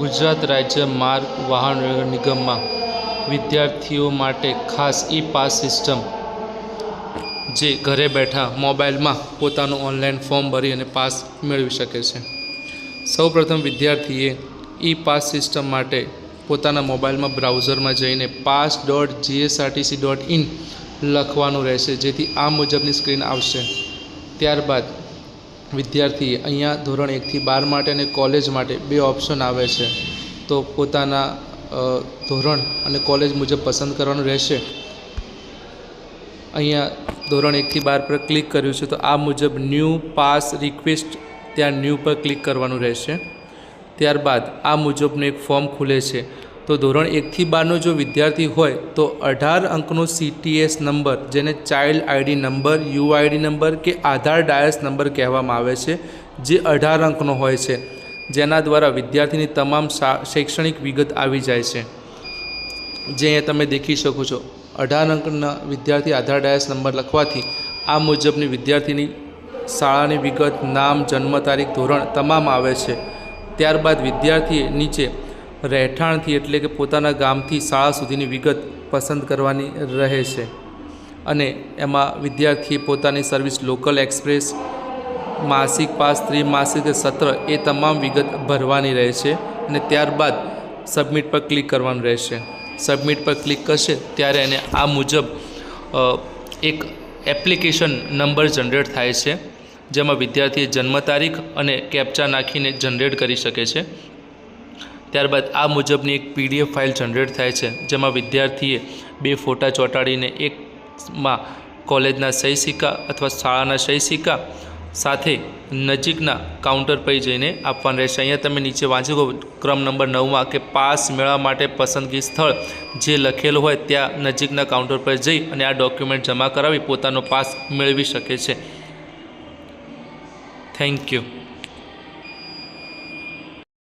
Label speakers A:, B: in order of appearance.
A: ગુજરાત રાજ્ય માર્ગ વાહન નિગમમાં વિદ્યાર્થીઓ માટે ખાસ ઈ પાસ સિસ્ટમ જે ઘરે બેઠા મોબાઈલમાં પોતાનું ઓનલાઈન ફોર્મ ભરી અને પાસ મેળવી શકે છે. સૌપ્રથમ વિદ્યાર્થીએ ઈ પાસ સિસ્ટમ માટે પોતાના મોબાઈલમાં બ્રાઉઝરમાં જઈને pass dot GSRTC dot in લખવાનું રહેશે, જેથી આ મુજબની સ્ક્રીન આવશે. ત્યારબાદ વિદ્યાર્થીએ અહીંયા ધોરણ એકથી બાર માટે અને કોલેજ માટે બે ઓપ્શન આવે છે. તો પોતાના ધોરણ અને કોલેજ મુજબ પસંદ કરવાનું રહેશે. અહીંયા ધોરણ એકથી બાર પર ક્લિક કર્યું છે, તો આ મુજબ ન્યૂ પાસ રિક્વેસ્ટ ત્યાં ન્યૂ પર ક્લિક કરવાનું રહેશે. ત્યારબાદ આ મુજબનું એક ફોર્મ ખુલે છે. તો ધોરણ એકથી બારનો જો વિદ્યાર્થી હોય તો અઢાર અંકનો સીટીએસ નંબર, જેને child ID number UID number કે આધાર ડાયસ નંબર કહેવામાં આવે છે, જે અઢાર અંકનો હોય છે, જેના દ્વારા વિદ્યાર્થીની તમામ શૈક્ષણિક વિગત આવી જાય છે. જે તમે દેખી શકો છો. અઢાર અંકના વિદ્યાર્થી આધાર ડાયસ નંબર લખવાથી આ મુજબની વિદ્યાર્થીની શાળાની વિગત, નામ, જન્મ તારીખ, ધોરણ તમામ આવે છે. ત્યારબાદ વિદ્યાર્થીએ નીચે રહેઠાણથી એટલે કે પોતાના ગામથી શાળા સુધીની વિગત પસંદ કરવાની રહે છે. અને એમાં વિદ્યાર્થીએ પોતાની સર્વિસ લોકલ એક્સપ્રેસ, માસિક પાસ, ત્રિમાસિક સત્ર એ તમામ વિગત ભરવાની રહે છે અને ત્યારબાદ સબમિટ પર ક્લિક કરવાનું રહેશે સબમિટ પર ક્લિક કરશે ત્યારે એને આ મુજબ એક એપ્લિકેશન નંબર જનરેટ થાય છે, જેમાં વિદ્યાર્થીએ જન્મ તારીખ અને કેપ્ચા નાખીને જનરેટ કરી શકે છે. ત્યારબાદ આ મુજબની એક પીડીએફ ફાઇલ જનરેટ થાય છે, જેમાં વિદ્યાર્થીએ બે ફોટા ચોંટાડીને એકમાં કોલેજના સહી સિક્કા અથવા શાળાના સહી સિક્કા સાથે નજીકના કાઉન્ટર પર જઈને આપવાનું રહેશે. અહીંયા તમે નીચે વાંચી ક્રમ નંબર નવમાં કે પાસ મેળવવા માટે પસંદગી સ્થળ જે લખેલું હોય ત્યાં નજીકના કાઉન્ટર પર જઈ અને આ ડોક્યુમેન્ટ જમા કરાવી પોતાનો પાસ મેળવી શકે છે. Thank you.